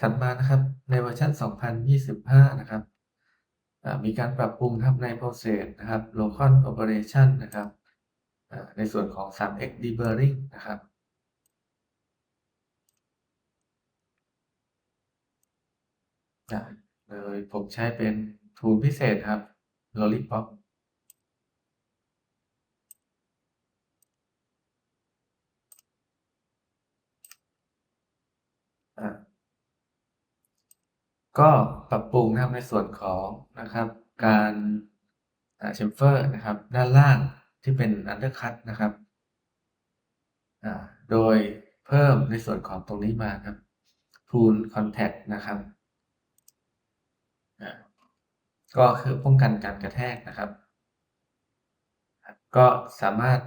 ถัดมานะครับในเวอร์ชัน 2025 นะครับมีการปรับปรุงครับใน process นะครับ local operation นะครับในส่วนของ 3x deburring นะครับอ่าโดยผมใช้เป็น tool พิเศษครับ lollipop อ่า ก็ปรับปรุงนะครับในส่วนของนะครับการอ่า chamfer นะครับด้านล่างที่เป็น undercut นะครับอ่าโดยเพิ่มในส่วนของตรงนี้มาครับ tool contact นะครับอ่าก็คือป้องกันการกระแทกนะครับ ก็สามารถ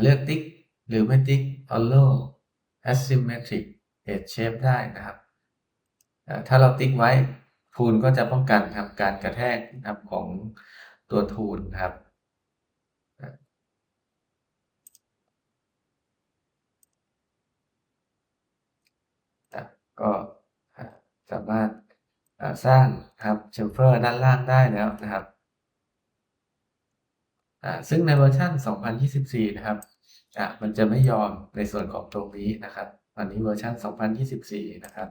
เลือกติ๊กหรือไม่ติ๊ก hollow asymmetric edge shape ได้นะครับ ถ้าเราติ๊กไว้ทูลก็จะป้องกันครับการกระแทกนะครับของตัวทูนครับก็สามารถสร้างครับเชมเฟอร์ด้านล่างได้แล้วนะครับ ซึ่งในเวอร์ชัน2024 นะครับมันจะไม่ยอมในส่วนของตรงนี้นะครับอันนี้เวอร์ชัน2024 นะครับ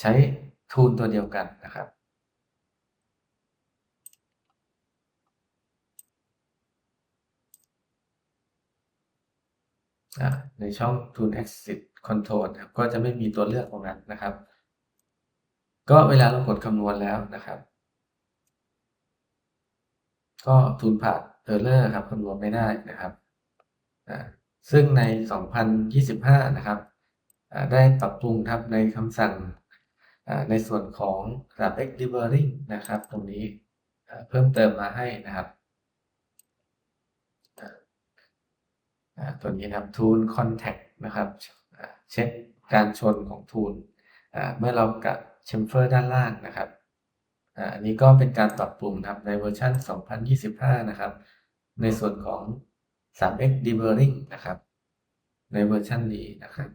ใช้ทูลตัวเดียวกันนะครับ ในช่อง Tool Exit Control ครับก็จะไม่มีตัวเลือกตรงนั้นนะครับ ก็เวลาเรากดคำนวณแล้วนะครับ ก็ Tool Path Error ครับคำนวณไม่ได้นะครับซึ่งใน 2025 นะครับ ได้ปรับปรุงครับในคำสั่ง ในส่วนของ Rapid Deburring นะครับ ตรงนี้เพิ่มเติมมาให้นะครับตัวนี้นะครับ Tool Contact นะครับเช็คการชนของ Tool เมื่อเรากับ Chamfer ด้านล่างนะครับอันนี้ก็เป็นการปรับปรุงครับในเวอร์ชัน2025 นะครับ ในส่วนของ 3x Deburring นะครับ ในเวอร์ชันนี้นะครับ